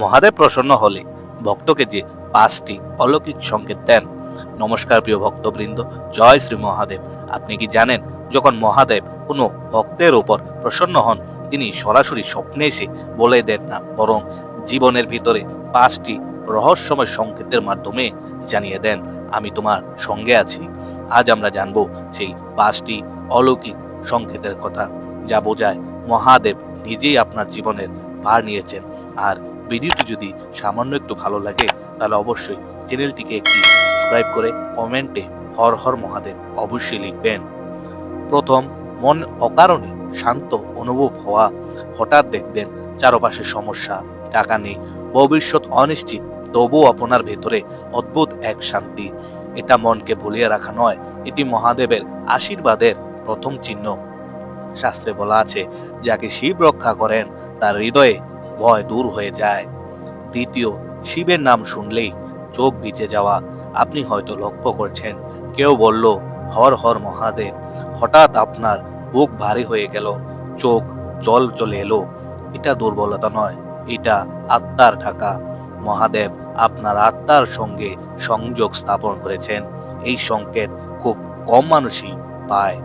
মহাদেব প্রসন্ন হলে ভক্তকে যে পাঁচটি অলৌকিক সংকেত দেন। নমস্কার প্রিয় ভক্তবৃন্দ, জয় শ্রী মহাদেব। আপনি কি জানেন, যখন মহাদেব কোনো ভক্তের উপর প্রসন্ন হন, তিনি সরাসরি স্বপ্নে এসে বলে দেন না, বরং জীবনের ভিতরে পাঁচটি রহস্যময় সংকেতের মাধ্যমে জানিয়ে দেন, আমি তোমার সঙ্গে আছি। আজ আমরা জানব সেই পাঁচটি অলৌকিক সংকেতের কথা। যা বোঝায় মহাদেব নিজেই আপনার জীবনের ভার নিয়েছেন। আর ভিডিওটি যদি সামান্য একটু ভালো লাগে, তাহলে অবশ্যই চ্যানেলটিকে একটি সাবস্ক্রাইব করে কমেন্টে হর হর মহাদেব অবশ্যই লিখবেন। প্রথম, মন অকারণে শান্ত অনুভব হওয়া। হঠাৎ দেখবেন চারপাশে সমস্যা, টাকা নেই, ভবিষ্যৎ অনিশ্চিত, তবুও আপনার ভেতরে অদ্ভুত এক শান্তি। এটা মনকে ভুলিয়ে রাখা নয়, এটি মহাদেবের আশীর্বাদের প্রথম চিহ্ন। শাস্ত্রে বলা আছে, যাকে শিব রক্ষা করেন, তার হৃদয়ে ভয় দূর হয়ে যায়। দ্বিতীয়, শিবের নাম শুনলেই চোখ ভিজে যাওয়া। আপনি হয়তো লক্ষ্য করছেন, কেউ বলল, হর হর মহাদেব। হঠাৎ আপনার বুক ভারী হয়ে গেল, চোখ জল চলে এলো। এটা দুর্বলতা নয়, এটা আত্মার ঢাকা। মহাদেব আপনার আত্মার সঙ্গে সংযোগ স্থাপন করেছেন। এই সংকেত খুব কম মানুষই পায়।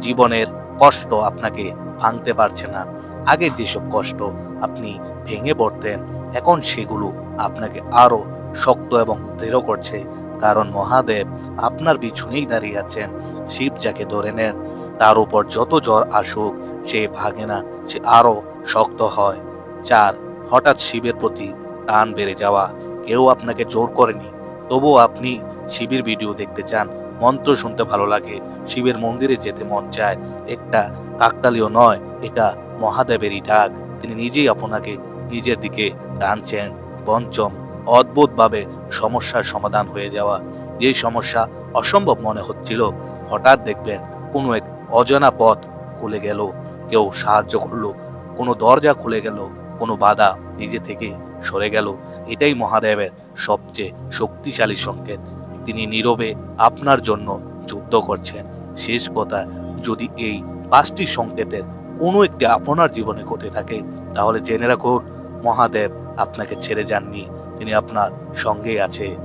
জীবনের কষ্ট আপনাকে ভাঙতে পারছে না। আগে যেসব কষ্ট আপনি ভেঙে পড়তেন, এখন সেগুলো আপনাকে আরও শক্ত এবং দৃঢ় করছে। কারণ মহাদেব আপনার পিছনেই দাঁড়িয়ে আছেন। শিব যাকে ধরে নেন, তার উপর যত জ্বর আসুক, সে ভাগে না, সে আরও শক্ত হয়। চার, হঠাৎ শিবের প্রতি টান বেড়ে যাওয়া, কেউ আপনাকে জোর করেনি। তবুও আপনি শিবের ভিডিও দেখতে চান মন্ত্র শুনতে ভালো লাগে। শিবের মন্দিরে যেতে মন চায়। একটা কাকতালীয় নয়, এটা মহাদেবেরই ডাক। তিনি নিজেই আপনাকে নিজের দিকে টানছেন। পঞ্চম, অদ্ভুতভাবে সমস্যার সমাধান হয়ে যাওয়া। যে সমস্যা অসম্ভব মনে হচ্ছিল, হঠাৎ দেখবেন কোনো এক অজানা পথ খুলে গেল। কেউ সাহায্য করল, কোনো দরজা খুলে গেল, কোনো বাধা নিজে থেকে সরে গেল। এটাই মহাদেবের সবচেয়ে শক্তিশালী সংকেত। তিনি নীরবে আপনার জন্য যুদ্ধ করছেন। শেষ কথা, যদি এই পাঁচটি সংকেতের কোনো একটি আপনার জীবনে ঘটে থাকে, তাহলে জেনে রাখুন, মহাদেব আপনাকে ছেড়ে যাননি। তিনি আপনার সঙ্গেই আছে।